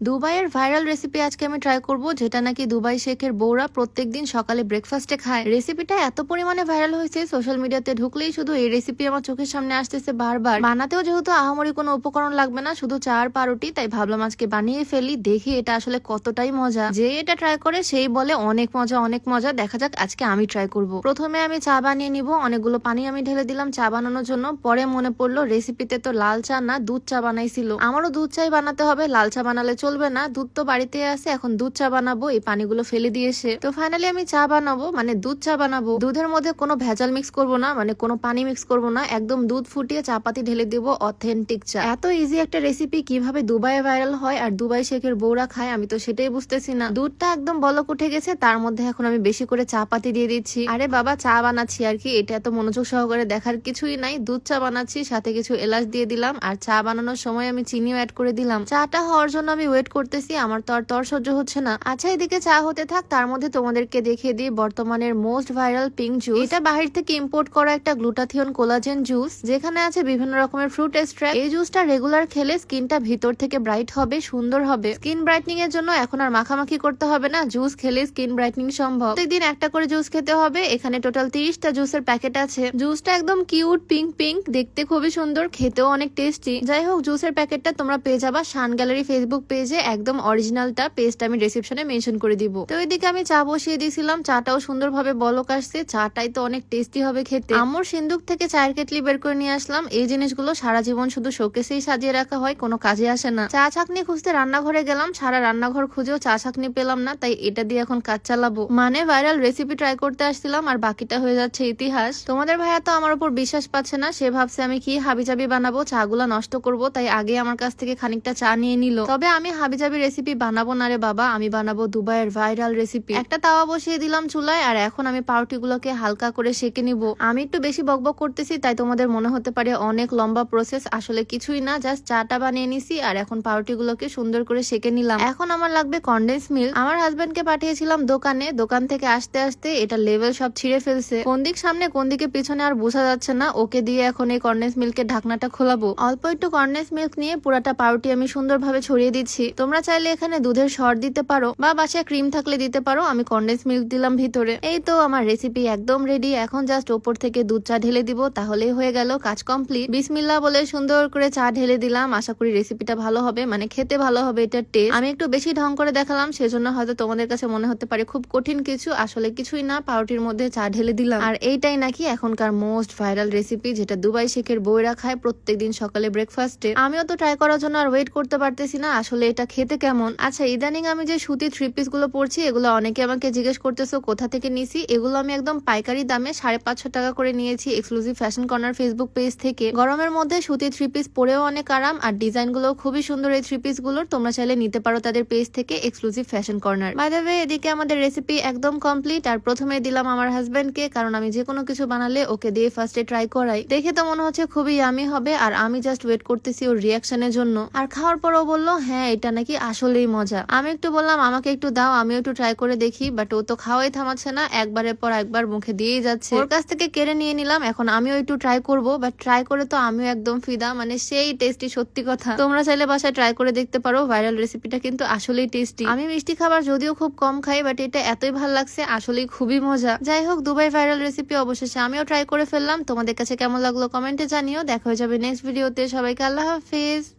দুবাইয়ের viral recipe আজকে আমি ট্রাই করব, যেটা নাকি দুবাই শেখের বউরা প্রত্যেকদিন সকালে ব্রেকফাস্টে খায়। রেসিপিটা এত পরিমাণে ভাইরাল হয়েছে সোশ্যাল মিডিয়াতে ঢুকলেই শুধু এই রেসিপি আমার চোখের সামনে আসতেছে বারবার। বানাতেও যেহেতু আহামরি কোনো উপকরণ লাগবে না, শুধু চা আর পাউরুটি তাই ভাবলাম আজকে বানিয়ে ফেলি, দেখি এটা আসলে কতটাই মজা। যে এটা ট্রাই করে, সেই বলে অনেক মজা অনেক মজা, দেখা যাক আজকে আমি ট্রাই করব। প্রথমে আমি চা বানিয়ে নিব, অনেকগুলো পানি আমি ঢেলে দিলাম চা বানানোর জন্য। পরে মনে পড়ল রেসিপিতে তো লাল চা না, দুধ চা বানাইছিল। আমারও দুধ চাই বানাতে হবে, লাল চা বানালে চলবে না, দুধ তো বাড়িতে আছে, এখন দুধ চা বানাবো, এই পানিগুলো ফেলে দিয়ে দিয়েছে তো ফাইনালি আমি চা বানাবো মানে দুধ চা বানাবো। দুধের মধ্যে কোনো ভেজাল মিক্স করব না মানে কোনো পানি মিক্স করব না, একদম দুধ ফুটিয়ে চাপাতি ঢেলে দেবো অথেন্টিক চা। এত ইজি একটা রেসিপি কীভাবে দুবাইয়ে ভাইরাল হয় আর দুবাই শেখের বউরা খায়, আমি তো সেটাই বুঝতেছি না। দুধটা একদম বলক উঠে গেছে, তার মধ্যে এখন আমি বেশি করে চা পাতি দিয়ে দিচ্ছি। আরে বাবা, চা বানাচ্ছি আর কি, এটা এত মনোযোগ সহকারে দেখার কিছুই নাই। দুধ চা বানাচ্ছি, সাথে কিছু এলাচ দিয়ে দিলাম, আর চা বানানোর সময় আমি চিনিও অ্যাড করে দিলাম। চাটা হওয়ার জন্য আমি ওয়েট করতেছি, আমার তো আর তর সহ্য হচ্ছে না। আচ্ছা এদিকে চা হতে থাক, তার মধ্যে তোমাদেরকে দেখিয়ে দিই বর্তমানের মোস্ট ভাইরাল পিঙ্ক জুস এটা বাহির থেকে ইম্পোর্ট করা একটা গ্লুটাথিয়ন কোলাজেন জুস যেখানে আছে বিভিন্ন রকমের ফ্রুট এক্সট্রাক্ট এই জুসটা রেগুলার খেলে স্কিনটা ভিতর থেকে ব্রাইট হবে, সুন্দর হবে। স্কিন ব্রাইটনিং এর জন্য এখন আর মাখামাখি করতে হবে না জুস খেলে স্কিন ব্রাইটনিং সম্ভব। প্রত্যেকদিন একটা করে জুস খেতে হবে, এখানে টোটাল তিরিশটা জুসের প্যাকেট আছে। জুসটা একদম কিউট পিঙ্ক পিঙ্ক দেখতে খুবই সুন্দর, খেতেও অনেক টেস্টি যাই হোক জুসের প্যাকেটটা তোমরা পেয়ে যাবা, শান গ্যালারি ফেসবুক পেজে একদম অরিজিনালটা পেজটা আমি ডিসক্রিপশনে মেনশন করে দিব। তো এদিকে আমি চা বসিয়ে দিয়েছিলাম, চাটাও সুন্দরভাবে বলক আসছে, চাটাই তো অনেক টেস্টি হবে খেতে। আমর সিন্দুক থেকে চায়ের কেটলি বের করে নিয়ে আসলাম, এই জিনিসগুলো সারা জীবন শুধু শোকেসেই সাজিয়ে রাখা হয়, কোনো কাজে আসে না। চা ছাকনি খুঁজতে রান্নাঘরে গেলাম, সারা রান্নাঘর খুঁজেও চা ছাকনি পেলাম না, তাই এটা দিয়ে এখন কাজ চালাবো। মানে ভাইরাল রেসিপি ট্রাই করতে আসছিলাম, আর বাকিটা হয়ে যাচ্ছে ইতিহাস। তোমাদের ভাইয়া তো আমার উপর বিশ্বাস পাচ্ছে না, সে ভাবছে আমি কি হাবিজাবি বানাবো, চাগুলা নষ্ট করব, তাই আগে আমার কাছ থেকে খানিকটা চা নিয়ে নিল। তবে আমি হাবিজাবি রেসিপি বানাবো না রে বাবা, আমি বানাবো দুবাইয়ের ভাইরাল রেসিপি একটা তাওয়া বসিয়ে দিলাম চুলায়, আর এখন আমি পাউরুটি গুলোকে হালকা করে সেকে নিব। আমি একটু বেশি বকবক করতেছি, তাই তোমাদের মনে হতে পারে অনেক লম্বা প্রসেস আসলে কিছুই না জাস্ট চাটা বানিয়ে নিছি, আর এখন পাউরুটি গুলোকে সুন্দর করে সেকে নিলাম। এখন আমার লাগবে কন্ডেন্স মিল্ক আমার হাজবেন্ডকে পাঠিয়েছিলাম দোকানে, দোকান থেকে আসতে আসতে এটা লেভেল সব ছিঁড়ে ফেলছে। কোন দিক সামনে, কোন দিকে পিছনে আর বোঝা যাচ্ছে না, ওকে দিয়ে এখন এই কন্ডেন্স মিল্কের ঢাকনাটা খোলাবো। অল্প একটু কন্ডেন্স মিল্ক নিয়ে পুরাটা পাউরুটি আমি সুন্দরভাবে ছড়িয়ে দিচ্ছি। তোমরা চাইলে এখানে দুধের সর দিতে পারো বা বাসায় ক্রিম থাকলে দিতে পারো। আমি কন্ডেন্স মিল্ক দিলাম ভিতরে। এই তো আমার রেসিপি একদম রেডি এখন জাস্ট ওপর থেকে দুধ চা ঢেলে দিব। তাহলেই হয়ে গেল কাজ কমপ্লিট বিসমিল্লা বলে সুন্দর করে চা ঢেলে দিলাম। আশা করি রেসিপিটা ভালো হবে মানে খেতে ভালো হবে এটার টেস্ট আমি একটু বেশি ঢং করে দেখালাম, সেজন্য হয়তো তোমাদের কাছে মনে হতে পারে খুব কঠিন কিছু। আসলে কিছুই না, পাউরুটির মধ্যে চা ঢেলে দিলাম। আর এইটাই নাকি এখনকার মোস্ট ভাইরাল রেসিপি যেটা দুবাই শেখের বইরা খায় প্রত্যেকদিন সকালে ব্রেকফাস্টে আমিও তো ট্রাই করার জন্য আর ওয়েট করতে পারতেছি না। আসলে এটা খেতে কেমন? আচ্ছা ইদানিং আমি যে সুতি থ্রি পিসগুলো পরছি, এগুলো অনেকে আমাকে জিজ্ঞেস করতেছো, কোথা থেকে নিছি? এগুলো আমি একদম পাইকারি দামে সাড়ে পাঁচশো টাকা করে নিয়েছি exclusive fashion corner Facebook page থেকে। গরমের মধ্যে সুতি থ্রি পিস পরেও অনেক আরাম, আর ডিজাইনগুলো খুবই সুন্দর এই থ্রি পিসগুলোর। তোমরা চাইলে নিতে পারো তাদের পেজ থেকে exclusive fashion corner by the way এদিকে আমাদের রেসিপি একদম কমপ্লিট আর প্রথমে দিলাম আমার হাজবেন্ডকে কারণ আমি যে কোনো কিছু বানালে ওকে দিয়ে ফার্স্টে ট্রাই করাই। দেখে তো মনে হচ্ছে খুবই ইয়ামি হবে, আর আমি জাস্ট ওয়েট করতেছি ওর রিয়াকশনের জন্য। আর খাওয়ার পর ও বলল হ্যাঁ এটা নাকি আসলেই মজা। আমি একটু বললাম, আমাকে একটু দাও, আমিও একটু ট্রাই করে দেখি। বাট ও তো খাওয়াই থামাচ্ছে না, একবারের পর একবার মুখে দিয়েই যাচ্ছে। ওর কাছ থেকে কেড়ে নিয়ে নিলাম, এখন আমিও একটু ট্রাই করব। বাট ট্রাই করে তো আমিও একদম ফিদা মানে সেই টেস্টি সত্যি কথা। তোমরা চাইলে বাসায় ট্রাই করে দেখতে পারো ভাইরাল রেসিপিটা কিন্তু আসলেই টেস্টি আমি মিষ্টি খাবার যদিও খুব কম খাই বাট এটা এতই ভালো লাগছে, আসলেই খুবই মজা। যাই হোক, দুবাই ভাইরাল রেসিপি অবশেষে আমিও ট্রাই করে ফেললাম। তোমাদের কাছে কেমন লাগল কমেন্টে জানিও। দেখা হয়ে যাবে নেক্সট ভিডিওতে সবাইকে আল্লাহ হাফিজ।